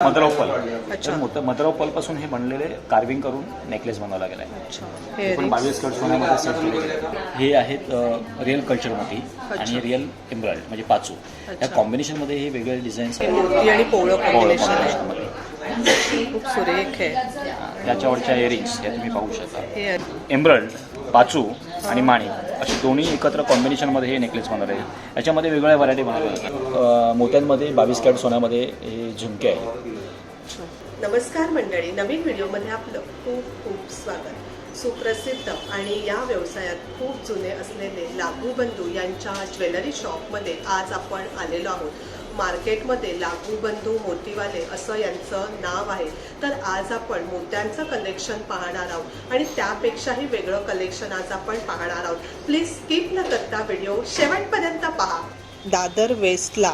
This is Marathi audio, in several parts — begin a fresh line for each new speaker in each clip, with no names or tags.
मदर ऑफ पल.
अच्छा.
तर मदर ऑफ पलपासून हे बनलेले कार्विंग करून नेकलेस बनवला गेला आहे.
अच्छा. हे
पण
rings.
बावीस कट सोन्यामध्ये सेट केले गेले. हे आहेत रिअल कल्चरमध्ये आणि रिअल एम्ब्रॉइड म्हणजे पाचू. या. कॉम्बिनेशनमध्ये हे वेगळे डिझाईन्स
हे आणि पोळं
कॉम्बिनेशनमध्ये
खूप सुरेख आहे.
त्याच्यावरच्या इयरिंग्स या तुम्ही पाहू शकता.
हे
एम्ब्रॉइड पाचू आणि माणी असे दोन्ही एकत्र कॉम्बिनेशनमध्ये हे नेकलेस बनवले. आहे याच्यामध्ये वेगवेगळ्या व्हरायटी बनवल्या जातात मोत्यांमध्ये बावीस कॅरेट सोन्यामध्ये हे झुमके आहे
नमस्कार मंडळी. नवीन व्हिडिओमध्ये आपलं खूप खूप स्वागत. सुप्रसिद्ध आणि या व्यवसायात खूप जुने असलेले लागू बंधू यांच्या ज्वेलरी शॉपमध्ये आज आपण आलेलो आहोत. मार्केटमध्ये लागू बंधू मोतीवाले असं यांचं नाव आहे. तर आज आपण मोत्यांचं कलेक्शन पाहणार आहोत आणि त्यापेक्षाही वेगळं कलेक्शन आज आपण पाहणार आहोत. प्लीज स्किप न करता व्हिडिओ शेवटपर्यंत पहा. दादर वेस्टला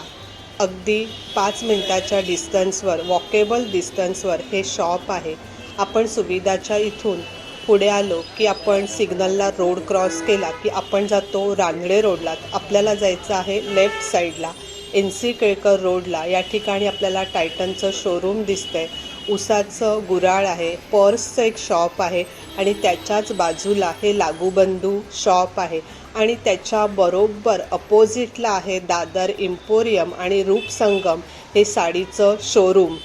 अगदी पाच मिनिटाच्या डिस्टन्सवर वॉकेबल डिस्टन्सवर हे शॉप आहे. आपण सुविधाच्या इथून पुढे आलो की आपण सिग्नलला रोड क्रॉस केला की आपण जातो रांगडे रोडला. आपल्याला जायचं आहे लेफ्ट साईडला एन सी केळकर रोडला या ठिकाणी आपल्याला टायटनचं शोरूम दिसतंय. उसाचं गुराळ आहे पर्सचं एक शॉप आहे आणि त्याच्याच बाजूला हे लागूबंधू शॉप आहे. आणि त्याच्या बरोबर अपोजिटला आहे दादर इम्पोरियम आणि रूपसंगम हे साडीचं showroom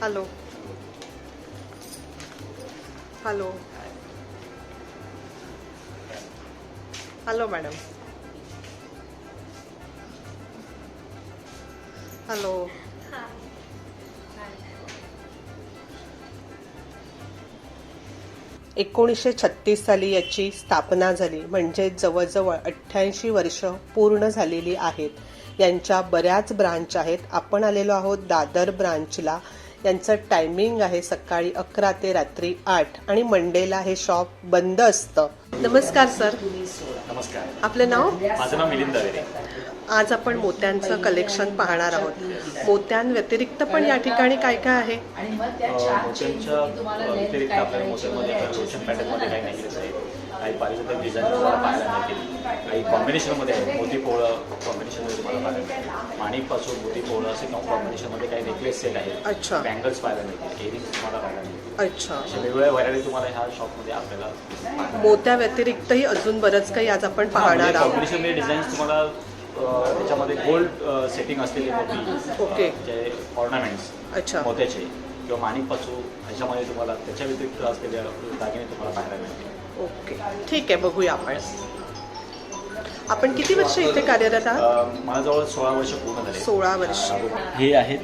hello hello hello madam hello एकोणीसशे छत्तीस साली याची स्थापना झाली. म्हणजे जवळजवळ अठ्ठ्याऐंशी वर्ष पूर्ण झालेली आहेत. यांच्या बऱ्याच ब्रांच आहेत. आपण आलेलो आहोत दादर ब्रांचला यांचं टायमिंग आहे सकाळी अकरा ते रात्री आठ. आणि मंडेला हे शॉप बंद असतं. नमस्कार सर
नमस्कार.
आपलं नाव?
माझं नाव मिलिंद दवेरे
आज आपण मोत्यांचं कलेक्शन पाहणार आहोत. मोत्यांव्यतिरिक्त पण या ठिकाणी काय काय आहे?
मोत्यांच्या व्यतिरिक्त आपल्याला मोत्यांमध्ये आता रोशन पॅटर्नमध्ये काही काही पारिजातक डिझाईन तुम्हाला पाहायला मिळतील. काही कॉम्बिनेशनमध्ये आहे मोती पोळं कॉम्बिनेशनमध्ये तुम्हाला पाहायला मिळतील. माणिकपासून मोती पोळं असे कॉम्बिनेशनमध्ये काही नेकलेस सेट आहेत.
अच्छा.
बँगल्स पाहायला मिळतील एरिंग्स तुम्हाला पाहायला मिळतील.
अच्छा.
अशा वेगवेगळ्या व्हरायटी तुम्हाला ह्या शॉपमध्ये आपल्याला पाहायला
मोत्या व्यतिरिक्तही अजून बरंच काही आज आपण पाहणार आहोत.
कॉम्बिनेशनमध्ये डिझाईन्स तुम्हाला अं, त्याच्यामध्ये गोल्ड सेटिंग असलेले मोती
ओके.
जे ऑर्नामेंट्स
अच्छा.
मोत्याचे किंवा माणिकपासून ह्याच्यामध्ये तुम्हाला त्याच्या व्यतिरिक्त असलेल्या दागिने तुम्हाला पाहायला मिळतील.
ओके. ठीक आहे बघूया आपण. आपण किती वर्ष इथे कार्यरत आहात?
अं, मला जवळ सोळा वर्ष पूर्ण झाले.
सोळा वर्ष.
हे आहेत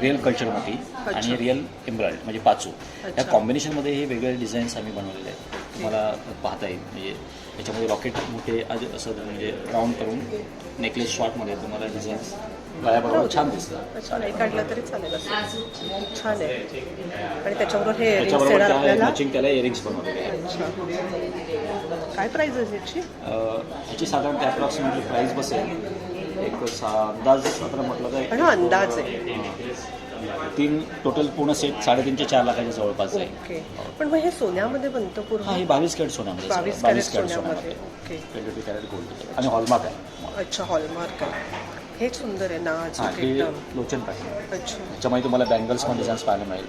रिअल कल्चरमध्ये आणि रिअल एम्ब्रॉइड म्हणजे पाचू. या. कॉम्बिनेशनमध्ये हे वेगळे डिझाईन्स आम्ही बनवलेले आहेत. तुम्हाला पाहता येईल. म्हणजे याच्यामध्ये रॉकेट मोठे आज असं म्हणजे राऊंड करून नेकलेस शॉर्टमध्ये तुम्हाला डिझाईन्स गळ्याबरोबर छान दिसतं.
अच्छा नाही काढला तरी चालेल असं. छान आहे. आणि त्याच्याबरोबर हे earrings
त्याच्याबरोबर
येणार
त्या
आपल्याला.
मॅचिंग त्याला इयरिंग्स बनवलेले आहेत
अच्छा. काय प्राइस आहे याची?
अं, ह्याची साधारणतः अप्रॉक्सिमेटली प्राईस बसेल. एक सा- अंदाज आता म्हटलं
पण
तर
हा अंदाज आहे.
अं, तीन टोटल पूर्ण सेट साडेतीन ते चार लाखाच्या जवळपास आहे.
ओके. पण मग हे सोन्यामध्ये बनतं
हा
पूर्ण?
हे बावीस कॅरेट सोन्यामध्ये आहे
बावीस
सगळं.
कॅरेट सोन्यामध्ये. Okay.
Twenty two carat gold आणि हॉलमार्क आहे.
अच्छा हॉलमार्क आहे. हे सुंदर आहे
हा हे
एकदम.
लोचन पॅटर्न
अच्छा.
याच्यामध्ये तुम्हाला बँगल्स पण डिझाईन्स पाहायला मिळेल.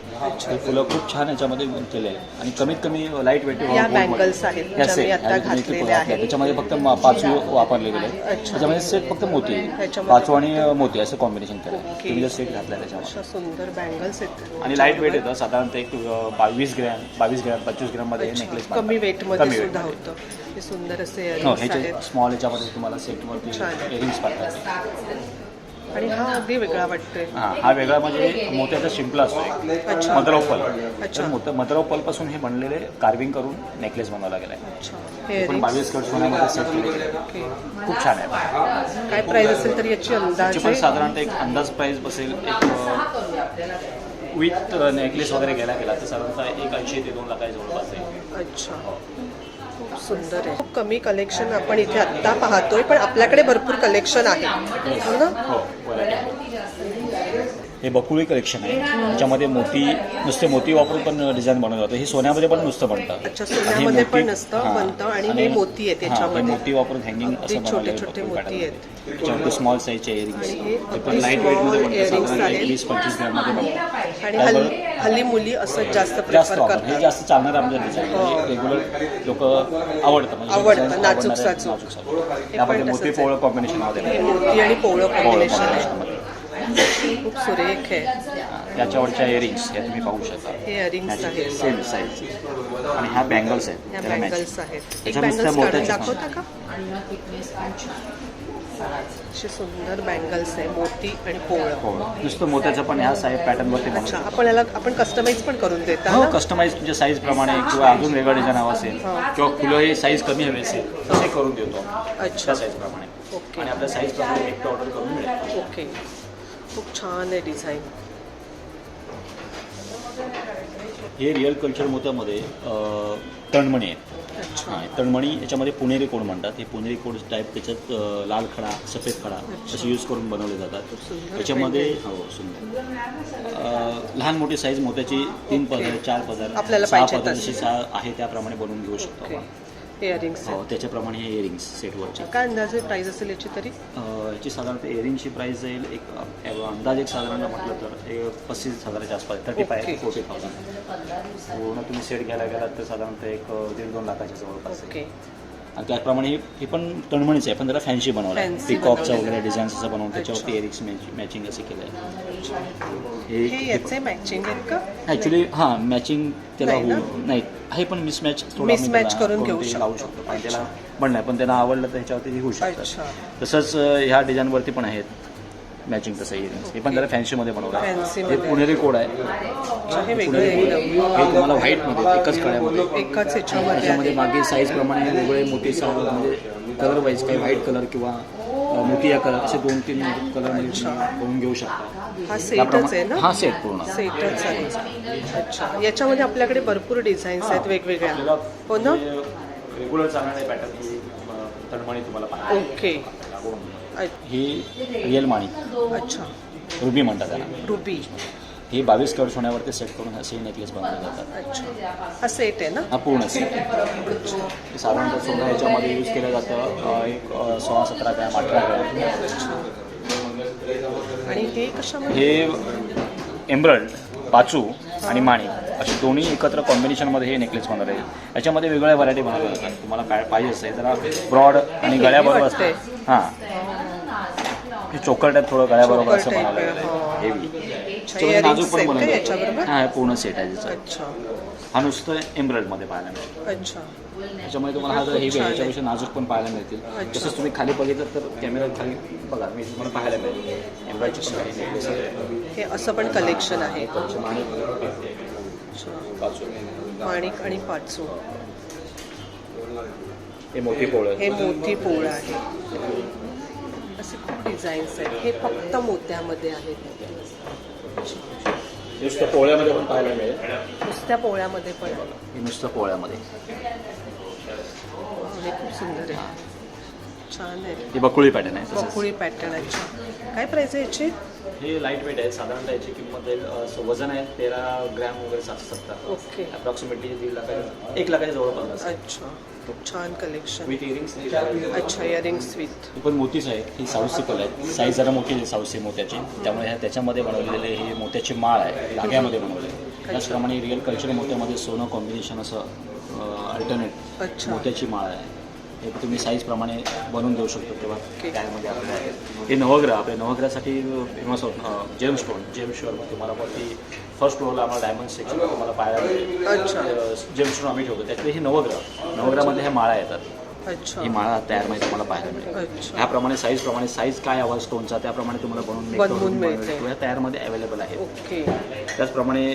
हे फुलं खूप छान याच्यामध्ये केले आहे आणि कमीत कमी लाइट वेट
या bangles आहेत, ज्या मी आता घातलेल्या आहेत.
त्याच्यामध्ये फक्त म- पाचू वापरले गेले
अच्छा.
त्याच्यामध्ये सेट फक्त मोती.
त्याच्यामध्ये
पाचू आणि मोती असं कॉम्बिनेशन केलं.
ओके.
तुम्ही जर सेट घातला त्याच्यामध्ये.
सुंदर बँगल्स आहेत.
आणि लाइट वेट येतं. साधारणतः एक अ, बावीस ग्रॅम बावीस ग्रॅम पंचवीस ग्रॅममध्ये नेकलेस
कमी वेटमध्ये सुद्धा होतं. हे सुंदर असे
ह्याचे स्मॉल याच्यामध्ये तुम्हाला सेटवरती
छान.
इयरिंग्स पाहतात
आणि हा अगदी वेगळा वाटतोय.
हा हा वेगळा म्हणजे मोत्याचा शिंपला असतो एक.
अच्छा.
मदराव
अच्छा.
तर मदराव पलपासून हे बनलेले कार्विंग करून नेकलेस बनवला गेला आहे
अच्छा.
हे
हे
पण. बावीस कट सोन्यामध्ये सेट केले
ओके
खूप छान आहे.
काय प्राइस असेल तर याची अंदाज
त्याची पण साधारणतः एक अंदाज प्राईस बसेल एक विथ नेकलेस वगैरे गेला गेला तर साधारणतः एक ऐंशी ते दोन लाखाच्या जवळपास आहे.
अच्छा. खूप सुंदर आहे. खूप कमी कलेक्शन आपण इथे आत्ता पाहतोय पण आपल्याकडे भरपूर कलेक्शन आहे. हो ना?
हो, हो. हो बकुळी कलेक्शन आहे. त्याच्यामध्ये मोती नुसते मोती वापरून पण डिझाईन बनवलं जातं. हे सोन्यामध्ये पण नुसतं बनतं. आणि मोती-
नसतं. बनतं आणि मोती
मोती वापरून हँगिंग असं. त्याच्यामध्ये स्मॉल साईजचे इयरिंग्स पण लाइट
small
वेटमध्ये बनतं.
earrings
साधारण
आहेत.
एक वीस पंचवीस ग्रॅममध्ये बनतं.
हल्ली मुली असं जास्त
जास्त हे जास्त चालणार आमच्या डिझाईन. रेग्युलर लोक आवडतं म्हणजे
आवडतं, नाजूक साजूक.
त्यामध्ये मोती. पोळं कॉम्बिनेशनमध्ये
हे मोती आणि पोळं कॉम्बिनेशन खूप सुरेख आहे
त्याच्यावरच्या इयरिंग्स हे तुम्ही पाहू शकता.
हे earrings आहेत.
सेम साईज आणि ह्या बँगल्स आहेत.
ह्या
त्याला match.
बँगल्स आहेत. एक
त्याच्या
काढून
मोत्याच्या-
दाखवता का? असे सुंदर बँगल्स आहे. मोती आणि पोळं.
हो नुसतं मोत्याचं पण ह्या साईज पॅटर्नवरती
अच्छा आपण याला आपण कस्टमाइज पण करून देता
हो
ना?
कस्टमाइज तुमच्या साईज प्रमाणे किंवा अजून वेगळं डिझाईन हवं असेल किंवा फुलं हे साईज कमी हवे असेल तसे करून देतो.
अच्छा.
त्या साईज प्रमाणे.
ओके.
आणि आपल्या साईज प्रमाणे एक ऑर्डर करून मिळेल
ओके. खूप छान आहे डिझाईन.
हे रिअल कल्चर मोत्यामध्ये तणमणी आहेत. हां तणमणी याच्यामध्ये पुणेरी कोड म्हणतात? हे पुणेरी कोड टाईप त्याच्यात लाल खडा सफेद खडा असे यूज करून बनवले जातात. त्याच्यामध्ये हो सुंदर. लहान मोठी साईज मोत्याची तीन पदर चार पदर
आपल्याला
सहा पदर. जशी सहा आहे त्याप्रमाणे बनवून घेऊ शकतो आपण.
इयरिंग्स
हो त्याच्याप्रमाणे हे इयरिंग्स सेटवरचे
काय अंदाजे प्राइस असेल याची तरी?
याची साधारणतः इयरिंगची प्राईस जाईल एक अंदाज एक साधारण म्हटलं तर एक पस्तीस हजाराच्या आसपास थर्टी फाय. फोर्टी थाउजंड पूर्ण तुम्ही सेट घ्यायला गेलात तर साधारणतः एक दीड दोन लाखाच्या जवळपास.
ओके.
आणि त्याचप्रमाणे हे हे पण तणमणीच आहे पण त्याला फॅन्सी बनवलं आहे
Fancy
पिकॉकचं
बनवलेलं
वगैरे डिझाईन्स असं बनवून त्याच्यावरती. एरिक्स मॅचिंग असं केलं आहे
हे
हे
याचे मॅचिंग आहेत का
ॲक्च्युली हां मॅचिंग त्याला
नाही ना?
होऊ नाही आहे पण मिसमॅच
Mismatch करून घेऊ.
लावू शकतो पण त्याला पण नाही पण त्यांना आवडलं तर ह्याच्यावरती होऊ
अच्छा.
शकतं तसंच अं, ह्या डिझाईनवरती पण आहेत मॅचिंग तसं इयरिंग्स हे पण त्याला फॅन्सीमध्ये बनवलं. आहे हे. पुणेरी कोड आहे.
अच्छा हे वेगळं आहे. एकदम
हे तुम्हाला व्हाईटमध्ये एकच कळ्यामध्ये.
एकाच
त्याच्यामध्ये मागे साईज प्रमाणे वेगळे मोठी म्हणजे कलर वाईज काही व्हाईट कलर किंवा अ, मोतिया कलर असे दोन तीन कलरमध्ये तुम्ही बघून घेऊ शकता.
हा सेटच आहे ना?
हा सेट पूर्ण.
सेटच आहे. अच्छा. याच्यामध्ये आपल्याकडे भरपूर डिझाईन्स आहेत वेगवेगळ्या. हो ना?
रेग्युलर चालणारे पॅटर्न ही तुम्हाला पाहायला
ओके
ही रिअल माणी
अच्छा.
रुबी म्हणतात त्याला.
रुबी.
ही बावीस कलर सोन्यावरती सेट करून असे नेकलेस बनवले जातात.
अच्छा. हा सेट आहे ना?
हा पूर्ण सेट आहे. साधारणतः सोनं याच्यामध्ये यूज केलं जातं एक सोळा सतरा ग्रॅम अठरा ग्रॅम.
आणि हे कशामध्ये?
हे एम्ब्रल्ड पाचू आणि माणी असे दोन्ही एकत्र कॉम्बिनेशनमध्ये हे नेकलेस बनवले. याच्यामध्ये वेगवेगळ्या व्हरायटी बनवल्या जातात. तुम्हाला काय पाहिजे असेल जरा ब्रॉड आणि गळ्याबरोबर. असतं हे. चोकर टाईप थोडं गळ्याबरोबर असं
आहे, हो.
आहे हेवी नाजूक पण बनवलं हां पूर्ण सेट आहे त्याचा.
अच्छा.
हा नुसतं एम्ब्रॉइडमध्ये पाहायला मिळेल.
अच्छा.
त्याच्यामध्ये तुम्हाला हा जर हेवी आहे नाजूक पण पाहायला मिळतील. तसंच तुम्ही खाली बघितलं तर कॅमेरा खाली बघा मी तुम्हाला पाहायला मिळेल. एम्ब्रॉइडची.
हे असं पण कलेक्शन आहे.
माणिक,
आणि पाचू
हे मोठी पोळं
हे मोती पोळ आहे असे खूप डिझाईन्स आहेत. हे फक्त मोत्यामध्ये आहेत.
नुसतं पोळ्यामध्ये पण पाहायला मिळेल.
नुसत्या पोळ्यामध्ये पण. आहे.
हे नुसतं पोळ्यामध्ये.
हे खूप सुंदर आहे. छान आहे.
ही बकुळी पॅटर्न आहे तसंच.
बकुळी पॅटर्न अच्छा काय प्राइस आहे याची?
हे लाइट वेट आहे साधारणतः याची किंमत आहे अ, स- वजन आहे तेरा ग्रॅम वगैरे सातशे सत्तर
ओके.
अप्रॉक्सिमेटली दीड लाख एक लाखाच्या जवळपास.
अच्छा. खूप छान कलेक्शन अच्छा इयरिंग्स विथ
पण मोतीच आहे. ही साऊथ सिकल आहे. साईज जरा मोठी आहे साऊथ मोत्याची त्यामुळे ह्या त्याच्यामध्ये बनवलेले ही मोत्याची माळ आहे. धाग्यामध्ये बनवले त्याचप्रमाणे रिअल कल्चर मोत्यामध्ये सोनं कॉम्बिनेशन असं अल्टरनेट मोत्याची माळ आहे. हे तुम्ही साईज प्रमाणे बनवून देऊ शकतो तेव्हा. त्यामध्ये आपल्या हे नवग्रह आपल्या नवग्रहासाठी फेमस होत जेम स्टोन जेम स्टोअरमध्ये तुम्हाला वरती फर्स्ट फ्लोअरला आम्हाला डायमंड सेक्शन तुम्हाला पाहायला जेम स्टोन आम्ही ठेवतो. त्यातले हे नवग्रह नवग्रहामध्ये ह्या माळा येतात. ही माळा तयारमध्ये तुम्हाला पाहायला मिळेल.
अच्छा.
ह्याप्रमाणे साईज प्रमाणे साईज काय हवा स्टोनचा त्याप्रमाणे तुम्हाला बनवून तयारमध्ये अवेलेबल आहे त्याचप्रमाणे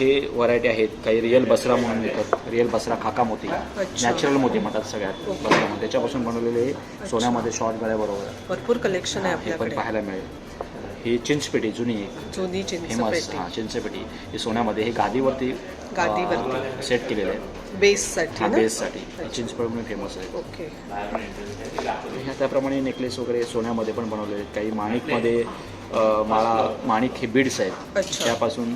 हे व्हरायटी आहेत. काही रिअल बसरा म्हणून मिळतात रिअल बसरा खाका मोती. नॅचरल मोती म्हणतात सगळ्यात बसरामध्ये त्याच्यापासून बनवलेले सोन्यामध्ये शॉर्ट गळ्याबरोबर
भरपूर कलेक्शन आहे
हे पण पाहायला मिळेल. ही चिंचपेटी जुनी एक.
जुनी
फेमस
चिंचपेटी
हां चिंचपेटी ही सोन्यामध्ये हे गादीवरती
गादीवरती.
सेट केलेले आहे.
बेससाठी
बेससाठी चिंचपेट म्हणून फेमस आहे.
ओके.
ह्या त्याप्रमाणे नेकलेस वगैरे सोन्यामध्ये पण बनवले आहेत. काही माणिकमध्ये माळा माणिक हे बीड्स आहेत. त्यापासून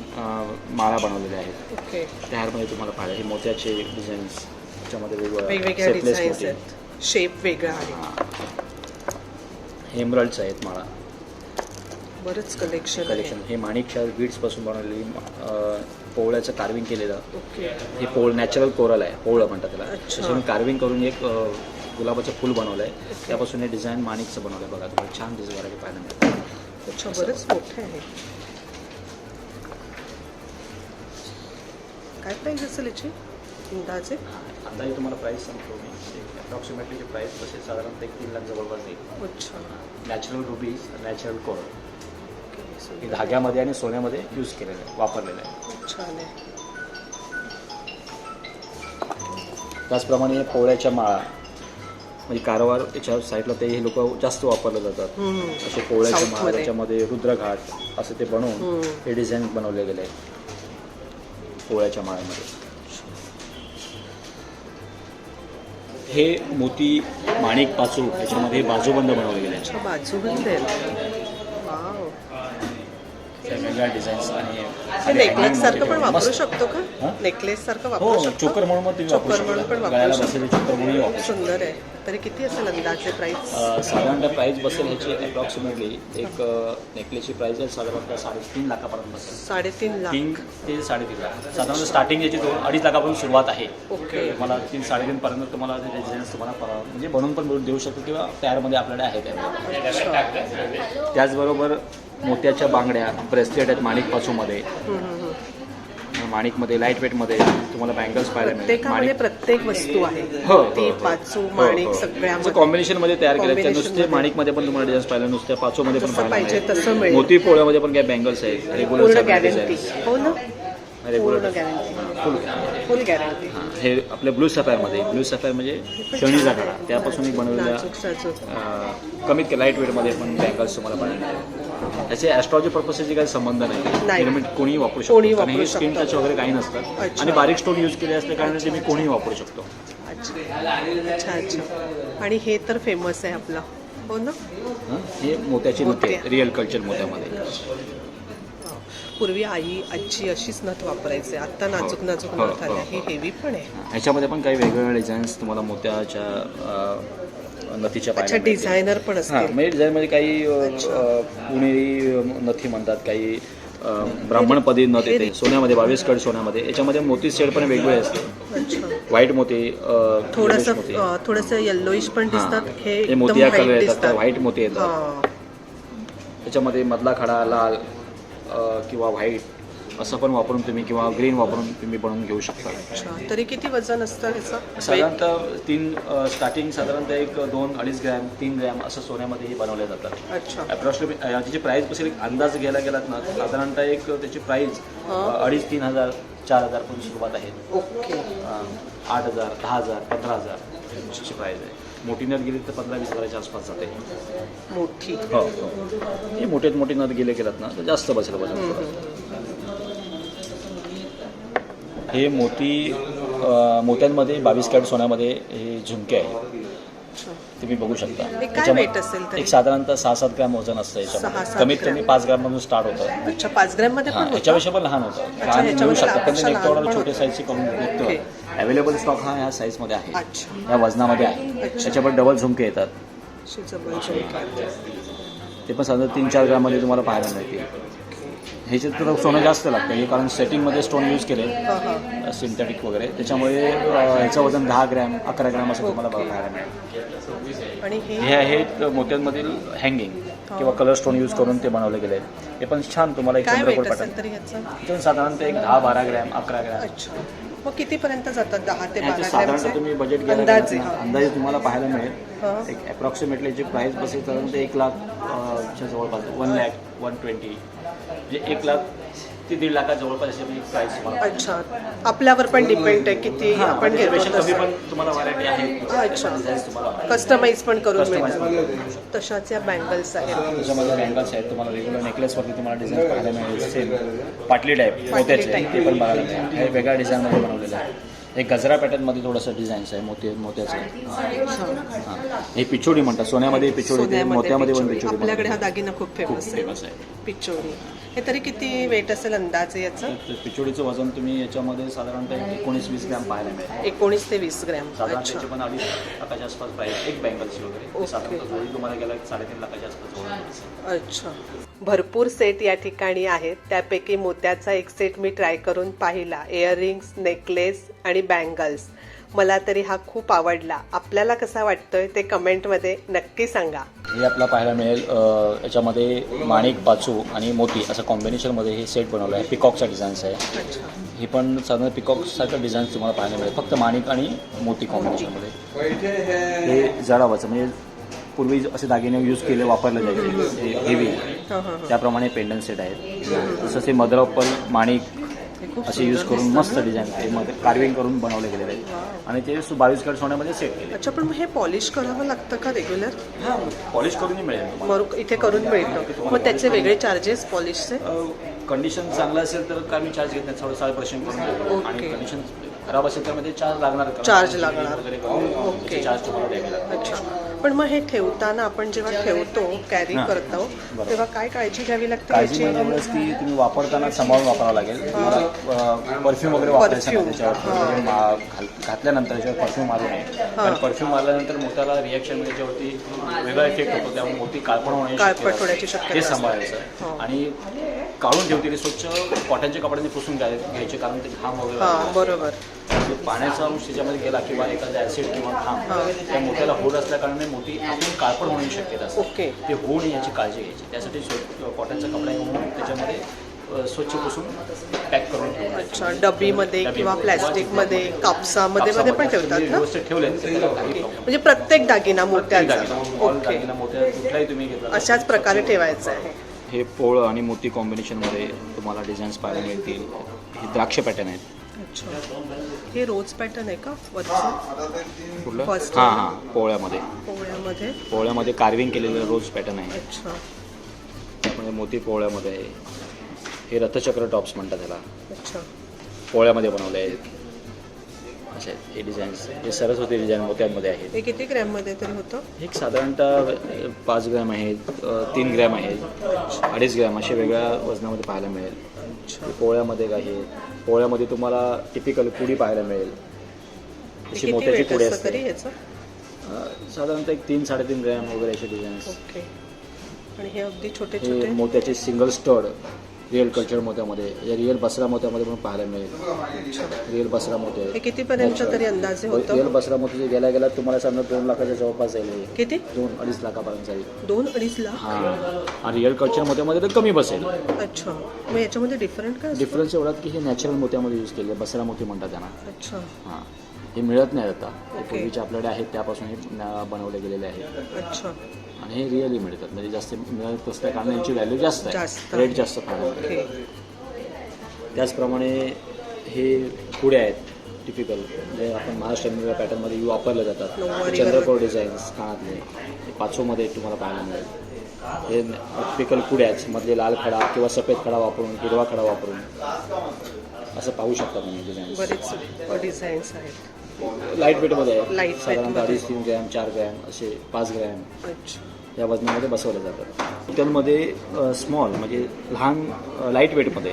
माळा बनवलेल्या आहेत. त्यामध्ये तुम्हाला पाहिजे हे मोत्याचे डिझाईन्स त्याच्यामध्ये वेगवेगळ्या
डिझाईन्स. आहेत. शेप वेगळा आहे.
हे. एमरल्ड्स आहेत माळा.
बरंच कलेक्शन आहे.
कलेक्शन हे माणिकच्या बीड्सपासून बनवलेली अ, पोवळ्याचं कार्विंग केलेलं. हे पोळ नॅचरल कोरल आहे. पोवळं म्हणतात त्याला.
अच्छा.
त्याच्यातून कार्विंग करून एक गुलाबाचं फुल बनवलं आहे त्यापासून हे डिझाईन माणिकचं बनवलं आहे बघा तुम्हाला छान डिझाईन व्हरायटी पाहायला मिळते.
अच्छा बरंच मोठं आहे. काय प्राईस असेल याची? अंदाजे?
अंदाजे तुम्हाला प्राईस सांगतो मी. अप्रॉक्सिमेटली जी प्राईस बसेल साधारणतः एक तीन लाख जवळपास येईल
अच्छा.
Natural rubies natural coral
okay
हे धाग्यामध्ये आणि सोन्यामध्ये यूज केलेलं आहे वापरलेलं आहे.
छान आहे.
त्याचप्रमाणे पोळ्याच्या माळा. म्हणजे कारवार याच्या साईडला ते हे लोक जास्त वापरले जातात. असे माळा
साऊथमध्ये.
त्याच्यामध्ये रुद्रघाट असं ते बनवून. हे डिझाईन बनवले गेले पोळ्याच्या माळ्यामध्ये हे मोती माणिक पाचू त्याच्यामध्ये बाजूबंद बनवले गेले
बाजूबंद आहे वाव
त्या वेगळ्या डिझाईन्स आणि
हे नेकलेस सारखं पण वापरू
मस्त.
शकतो का?
हां?
नेकलेस सारखं
हो
वापरू शकतो?
चोकर म्हणून मग वापरू
चोकर म्हणून पण
शकता
वापरू
गळ्याला
शकतो.
वापरू
सुंदर आहे. तरी किती असेल अंदाजे प्राईस
साधारणतः प्राईस बसेल ह्याची अप्रॉक्सिमेटली एक नेकलेसची प्राईस आहे साधारणतः साडेतीन लाखापर्यंत बसेल.
साडेतीन लाख.
तीन ते साडेतीन लाख. साधारणतः स्टार्टिंग याची दोन अडीच लाखापासून सुरुवात आहे.
ओके.
तुम्हाला तीन साडेतीन पर्यंत तुम्हाला डिझाईन्स तुम्हाला म्हणजे बनवून पण देऊ शकतो किंवा तयारमध्ये आपल्याकडे आहेत
अच्छा.
त्याचबरोबर मोत्याच्या बांगड्या ब्रेसलेट आहेत माणिक पासूमध्ये. माणिकमध्ये लाइट वेटमध्ये तुम्हाला बँगल्स पाहायला मिळेल
प्रत्येकामध्ये प्रत्येक वस्तू आहे.
हो
ती पाचू माणिक सगळ्यामध्ये.
कॉम्बिनेशनमध्ये तयार केलं नुसते. माणिकमध्ये. पण तुम्हाला डिझाईन्स पाहिलं नुसत्या पाचो मध्ये पण
पाहिजे. तसं मिळेल.
मोती पोळ्यामध्ये पण काही बँगल्स आहेत. रेग्युलर
गॅरंटी हो ना?
रेग्युलर फुल
फुल गॅरंटी
हे आपल्या ब्लू सफायरमध्ये ब्लू सफायर म्हणजे कडा त्यापासून बनवलेल्या
साजूक
अं, कमीत लाइट वेटमध्ये पण बँगल्स तुम्हाला मिळेल त्याचे ॲस्ट्रॉलॉजी पर्पजचे काही संबंध नाही. Element कोणीही वापरू शकतो. कारण हे
शकतो.
टच वगैरे काही नसतं. आणि बारीक स्टोन यूज केले असल्या कारणाने ते मी कोणीही वापरू शकतो.
अच्छा अच्छा. आणि हे तर फेमस आहे आपलं. हो ना?
हं? हे मोत्याचे नथ. रिअल कल्चर मोत्यामध्ये.
पूर्वी आई आजी अशीच नथ वापरायचे. आता नाजूक नाजूक
हो,
नथ आल्या.
हो,
ही हेवी पण आहे.
ह्याच्यामध्ये पण काही वेगवेगळ्या डिझाईन्स तुम्हाला मोत्याच्या नथीच्या
अच्छा. डिझायनर पण
हां
असतील.
म्हणजे डिझाईनमध्ये काही अ, अ, पुणेरी नथी म्हणतात काही अ, ब्राह्मणपदी नथ येते सोन्यामध्ये बावीस कड सोन्यामध्ये. याच्यामध्ये मोती सेट पण वेगवेगळे असते
अच्छा.
व्हाईट मोती अ,
थोडस
yellowish मोती.
थोडस येल्लोइश पण
हां.
दिसतात. हे
हे
एकदम
मोती या कलर
व्हाईट
येतात
दिसतात.
व्हाईट मोती येतात.
हां.
त्याच्यामध्ये मधला खडा लाल अ, किंवा व्हाईट असं पण वापरून तुम्ही किंवा ग्रीन वापरून तुम्ही बनवून घेऊ शकता.
तरी किती वजन असतं ह्याचं?
साधारणतः तीन स्टार्टिंग साधारणतः एक दोन अडीच ग्रॅम तीन ग्रॅम असं सोन्यामध्येही बनवले जातात.
अच्छा.
अप्रॉक्सिमेट त्याची प्राईस बसेल एक अंदाज घ्यायला गेलात ना साधारणतः एक त्याची प्राईस अडीच तीन हजार चार हजार पण सुरुवात आहे.
ओके.
आठ हजार दहा हजार पंधरा हजार अशी प्राईस आहे. मोठी नथ गेली तर पंधरा वीस हजाराच्या आसपास जाते.
मोठी.
हो हो. हे मोठ्यात मोठी नथ गेले गेलात ना तर जास्त बसेल बजेट हे मोती मोत्यांमध्ये बावीस कॅरेट सोन्यामध्ये हे झुमके आहे तुम्ही बघू शकता त्याच्यामध्ये
तरी?
एक साधारणतः सहा सात ग्रॅम वजन असतं याच्यामध्ये कमीत
ग्रॅम.
कमी पाच ग्रॅममधून स्टार्ट होतं
अच्छा पाच ग्रॅममध्ये?
याच्यापेक्षा पण लहान होतं लहान मिळू शकतात पण
पण
छोटे साईजचे करून विकतो
ओके.
अवेलेबल स्टॉक हा ह्या साईजमध्ये आहे या वजनामध्ये आहे. त्याच्यावर डबल झुमके येतात. ते पण साधारण तीन चार ग्राममध्ये तुम्हाला पाहायला मिळतील ह्याच्यात तर सोनं जास्त लागतं हे कारण सेटिंगमध्ये स्टोन यूज केले सिंथेटिक वगैरे. त्याच्यामुळे ह्याचं वजन दहा ग्रॅम अकरा ग्रॅम असं तुम्हाला पाहायला मिळेल.
आणि हे?
आहेत मोत्यांमधील हँगिंग किंवा कलर स्टोन यूज करून ते बनवले गेले. हे पण छान तुम्हाला एक
वेट
पॅटर्न साधारणतः एक दहा बारा ग्रॅम अकरा ग्रॅम.
मग कितीपर्यंत जातात दहा ते बारा
साधारणतः? तुम्ही बजेट
अंदाजे.
अंदाजे तुम्हाला पाहायला. मिळेल. एक अप्रॉक्सिमेटली जी प्राईस बसेल साधारणतः एक लाख अं, च्या जवळपास वन लॅक वन ट्वेंटी म्हणजे एक लाख ते दीड लाखा जवळपास अशी मी प्राईस तुम्हाला
अच्छा. आपल्यावर पण डिपेंड आहे किती
हां,
आपण
म्हणजे
घेतो
कमी
तसं.
पण तुम्हाला व्हरायटी आहे.
अच्छा.
तुम्हाला
कस्टमाइज पण करून
Customize पण
मिळतात
करून मिळू
तशाच या बँगल्स आहेत.
त्याच्यामध्ये बँगल्स आहेत. तुम्हाला रेग्युलर नेकलेसवरती तुम्हाला डिझाईन पाहायला मिळेल. सेम पाटली टाईप मोत्याचे
type.
ते पण बघायला मिळेल. हे वेगळ्या डिझाईनमध्ये बनवलेलं आहे. हे गजरा पॅटर्नमध्ये थोडंसं डिझाईन्स आहे मोती मोत्याचे. हां. हे पिचोडी म्हणतात. सोन्यामध्ये
सोन्यामध्ये
मोत्यामध्ये पण
पिचोडी.
पिचोडी
आपल्याकडे हा दागिना खूप. फेमस
फेमस आहे.
पिचोरी हे तरी किती वेट असेल अंदाजे याचं?
तर पिचोडीचं वजन तुम्ही याच्यामध्ये साधारणतः एकोणीस वीस ग्रॅम पाहायला मिळेल.
एकोणीस ते वीस ग्रॅम.
साधारण
अच्छा.
त्याचे पण अडीच लाखाच्या आसपास प्राईस एक बँगल्सची वगैरे.
ओके.
साधारणतः जोडी तुम्हाला गेला की साडेतीन लाखाच्या आसपास जोडी मिळेल.
अच्छा. भरपूर सेट या ठिकाणी आहेत. त्यापैकी मोत्याचा एक सेट मी ट्राय करून पाहिला. इयरिंग्स नेकलेस आणि बँगल्स मला तरी हा खूप आवडला. आपल्याला कसा वाटतोय ते कमेंटमध्ये नक्की सांगा.
हे आपला पाहायला मिळेल याच्यामध्ये माणिक पाचू आणि मोती असं कॉम्बिनेशनमध्ये हे सेट बनवलं आहे. पिकॉकचा डिझाईन्स आहे. हे पण साधारण पिकॉकसारखं डिझाईन्स तुम्हाला पाहायला मिळेल. फक्त माणिक आणि मोती कॉम्बिनेशनमध्ये हे जडावाचं म्हणजे पूर्वी असे दागिने यूज केले वापरले जायचे. हे हेवी त्याप्रमाणे पेंडन सेट आहेत. तसंच हे मदरअप्पल माणिक असे यूज करून मस्त डिझाईन ते मध्ये कार्विंग करून बनवले गेलेले आहेत. आणि ते बावीस कट सोन्यामध्ये सेट केले
अच्छा पण मग हे पॉलिश करावं लागतं का रेग्युलर
हां पॉलिश करूनही मिळेल
मग इथे करून मिळतं. मग त्याचे वेगळे चार्जेस पॉलिशचे
कंडिशन चांगलं असेल तर काय मी चार्ज घेत नाही? थोडं साडे पर्सेंट करून देतो आणि
ओके.
कंडिशन खराब असेल तर मध्ये चार्ज लागणार
Charge लागणार.
करून
ओके.
चार्ज तुम्हाला द्यावे लागतात.
अच्छा. पण मग हे ठेवताना आपण जेव्हा ठेवतो कॅरी
हां.
करतो
बरोबर.
तेव्हा काय काळजी घ्यावी लागते
काळजी
याची?
म्हणजे की तुम्ही वापरताना सांभाळून वापरावं लागेल तुम्हाला परफ्यूम वगैरे वापरायचं नाही
Perfume.
त्याच्यावर म्हणजे मा- घाल- घातल्यानंतर त्याच्यावर परफ्यूम मारू नये आणि परफ्यूम मारल्यानंतर मोत्याला रिॲक्शन म्हणजे त्याच्यावरती वेगळा इफेक्ट होतो त्यामुळे मोती काळपण होण्याची
काळपट
शक्यता
होण्याची. शक्यता
ते
असते.
सांभाळायचं
हो.
आणि काढून ठेवते ते स्वच्छ कॉटनच्या कपड्याने पुसून घ्याय- घ्यायचे कारण ते घाम वगैरे
हां. बरोबर
म्हणजे पाण्याचा अंश त्याच्यामध्ये गेला किंवा एखादा ऍसिड किंवा घाम त्या मोत्याला होड असल्या कारणाने मोती आपण काळपण होण्याची शक्यता असते
ओके.
ते होऊ नये याची काळजी घ्यायची. त्यासाठी कॉटनचा कपडा घेऊन त्याच्यामध्ये स्वच्छ पुसून पॅक करून
अच्छा डबीमध्ये किंवा प्लॅस्टिकमध्ये कापसामध्ये मध्ये पण ठेवतात ना?
व्यवस्थित ठेवले.
म्हणजे प्रत्येक दागिना
all
ओके.
कुठलाही तुम्ही घेतला
अशाच प्रकारे ठेवायचं आहे.
हे पोळं आणि मोती कॉम्बिनेशनमध्ये तुम्हाला डिझाईन्स पाहायला मिळतील. हे द्राक्ष पॅटर्न आहेत.
अच्छा. हे रोज पॅटर्न आहे का वरचं?
कुठलं?
First
हां हां पोळ्यामध्ये.
पोळ्यामध्ये.
पोळ्यामध्ये कार्विंग केलेलं रोज पॅटर्न आहे.
अच्छा.
त्यामध्ये मोती पोळ्यामध्ये. आहे हे रथचक्र टॉप्स म्हणतात त्याला.
अच्छा.
पोळ्यामध्ये बनवले आहेत. असे हे डिझाईन्स हे सरस्वती डिझाईन मोत्यांमध्ये आहेत.
हे किती ग्रॅममध्ये तरी होतं?
एक साधारणतः पाच ग्रॅम आहेत तीन ग्रॅम आहेत. अडीच ग्रॅम असे वेगळ्या वजनामध्ये पाहायला मिळेल. पोळ्यामध्ये काही. पोळ्यामध्ये तुम्हाला टिपिकल पुडी पाहायला मिळेल. अशी
वेट
पुडी
असतं
साधारणतः एक तीन साडेतीन ग्रॅम वगैरे असे डिझाईन्स
ओके. आणि हे अगदी छोटे छोटे?
मोत्याचे सिंगल स्टड रिअल कल्चर मोत्यामध्ये या रिअल बसरा मोत्यामध्ये पण पाहायला मिळेल. रिअल बसरा मोते
हे कितीपर्यंत तरी अंदाजे होतं?
रिअल बसरा मोती जे गेल्या गेला तुम्हाला समजा दोन लाखाच्या जवळपास जाईल हे.
किती?
दोन अडीच लाखापर्यंत जाईल.
दोन अडीच लाख?
हां. आणि रिअल कल्चर मोत्यामध्ये तर कमी बसेल.
अच्छा. मग याच्यामध्ये डिफरंट काय असतं?
डिफरन्स एवढाच की हे नॅचरल मोत्यामध्ये यूज केले बसरा मोती म्हणतात त्यांना.
अच्छा.
हां. हे मिळत नाही आता. पूर्वीचे आपल्याकडे आहेत त्यापासून हे न- बनवले गेलेले आहेत.
अच्छा.
आणि हे रिअली मिळतात. म्हणजे जास्त मिळत असल्या कारण यांची व्हॅल्यू जास्त आहे. रेट जास्त
ओके
त्याचप्रमाणे हे पुढे आहेत टिपिकल जे आपण महाराष्ट्र पॅटर्नमध्ये वापरले जातात. चंद्रकोर डिझाईन्स कानातले. हे पाचोमध्ये तुम्हाला पाहायला मिळेल. हे टिपिकल आहेत. मधले लाल खडा किंवा सफेद खडा वापरून हिरवा खडा वापरून. असं पाहू शकता तुम्ही डिझाईन्स
बरेच डिझाईन्स आहेत.
लाइट वेटमध्ये आहे साधारणतः. अडीच तीन ग्रॅम चार ग्रॅम असे पाच ग्रॅम. या वजनामध्ये बसवले जातात त्यांमध्ये स्मॉल म्हणजे लहान लाइट वेटमध्ये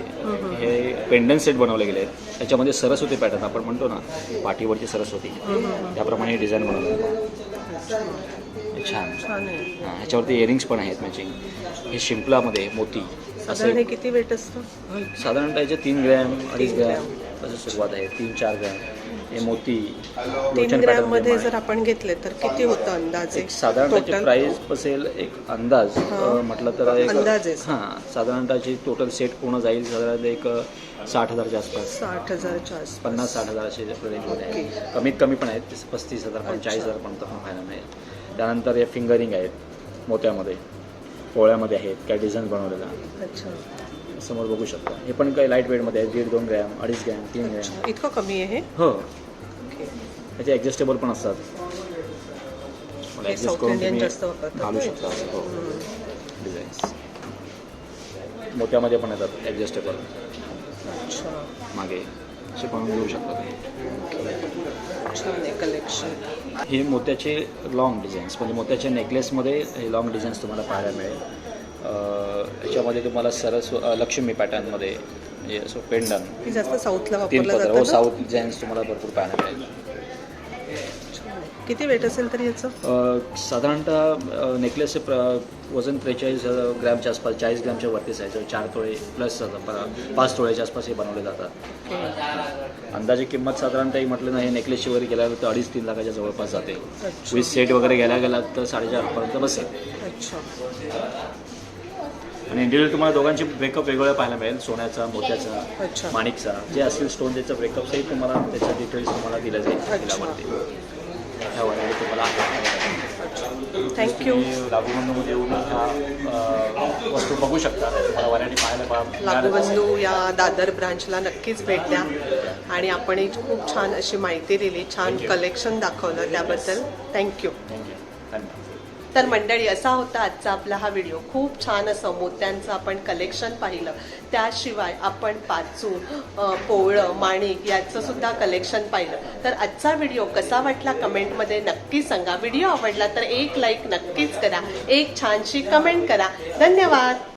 हे पेंडन सेट बनवले गेले. आहेत त्याच्यामध्ये सरस्वती पॅटर्न आपण म्हणतो ना पाठीवरची सरस्वती. त्याप्रमाणे डिझाईन बनवलं छान. ह्याच्यावरती इयरिंग्स पण आहेत मॅचिंग हे शिंपलामध्ये मोती. असे
किती वेट असतं?
साधारणतः याचे तीन ग्रॅम अडीच ग्रॅम असं सुरुवात आहे. तीन चार ग्रॅम हे मोती
तीन
ग्रॅममध्ये
जर आपण घेतले तर किती होतं अंदाजे
एक साधारण? प्राइस बसेल एक अंदाज म्हटलं तर एक. हां साधारण त्याची टोटल सेट पूर्ण जाईल साधारण एक साठ हजारच्या आसपास.
साठ हजारच्या आसपास.
पन्नास साठ हजाराचे रेंजमध्ये कमीत कमी पण आहेत पस्तीस हजार पंचेचाळीस हजारपर्यंत पण पाहायला मिळेल. त्यानंतर हे फिंगरिंग आहेत मोत्यामध्ये पोळ्यामध्ये आहेत काही डिझाईन बनवलेला
अच्छा.
समोर बघू शकता. हे पण काही लाइट वेटमध्ये आहे दीड दोन ग्रॅम अडीच ग्रॅम तीन ग्रॅम.
इतकं कमी आहे हे?
त्याचे ॲडजस्टेबल पण असतात. मला
हे
adjust
South
करून
Indian
तुम्ही
जास्त वापरतात
घालू
ना
शकता असं, हो. डिझाईन्स मोत्यामध्ये पण येतात ॲडजस्टेबल
अच्छा.
मागे. असे बनवून घेऊ शकता तुम्ही.
छान आहे कलेक्शन
हे मोत्याचे लॉंग डिझाईन्स म्हणजे मोत्याच्या नेकलेसमध्ये हे लॉंग डिझाईन्स तुम्हाला पाहायला मिळेल. याच्यामध्ये तुम्हाला सरस लक्ष्मी पॅटर्नमध्ये म्हणजे असं पेंडन
जास्त साऊथला
तीन
वापरलं
पदर हो
जातं ना?
साऊथ डिझाईन्स तुम्हाला भरपूर पाहायला मिळेल.
किती वेट असेल तरी याचं?
साधारणतः नेकलेसचे प्र वजन त्रेचाळीस ग्रॅमच्या आसपास चाळीस ग्रॅमच्या वरतीच आहे. चार तोळे प्लस पाच तोळ्याच्या आसपास हे बनवले जातात. अंदाजे किंमत साधारणतः म्हटलं ना हे नेकलेसची वगैरे गेल्यावर तर अडीच तीन लाखाच्या जवळपास जाते. विथ सेट वगैरे घ्यायला गेला तर साडेचारपर्यंत बसेल.
अच्छा.
आणि इंडिव्हिज्युअल तुम्हाला दोघांचे ब्रेकअप वेगवेगळ्या पाहायला मिळेल. सोन्याचा मोत्याचा माणिकचा. जे असतील स्टोन त्याचं ब्रेकअप सहित तुम्हाला त्याच्या डिटेल्स तुम्हाला दिल्या जाईल ह्या वगैरे तुम्हाला
थँक्यू
तुम्ही लागूबंधूमध्ये येऊन ह्या अ, वस्तू बघू शकता. तुम्हाला पाहायला
लागूबंधू या दादर ब्रांचला नक्कीच भेट द्या. आणि आपण खूप छान अशी माहिती दिली छान. कलेक्शन दाखवलं त्याबद्दल. थँक्यू तर मंडळी असा होता आजचा आपला हा व्हिडिओ खूप छान असं मोत्यांचं आपण कलेक्शन पाहिलं. त्याशिवाय आपण पाचू पोळं पोवळं माणिक याचंसुद्धा कलेक्शन पाहिलं. तर आजचा व्हिडिओ कसा वाटला कमेंटमध्ये नक्की सांगा. व्हिडिओ आवडला तर एक लाईक नक्कीच करा. एक छानशी कमेंट करा. धन्यवाद.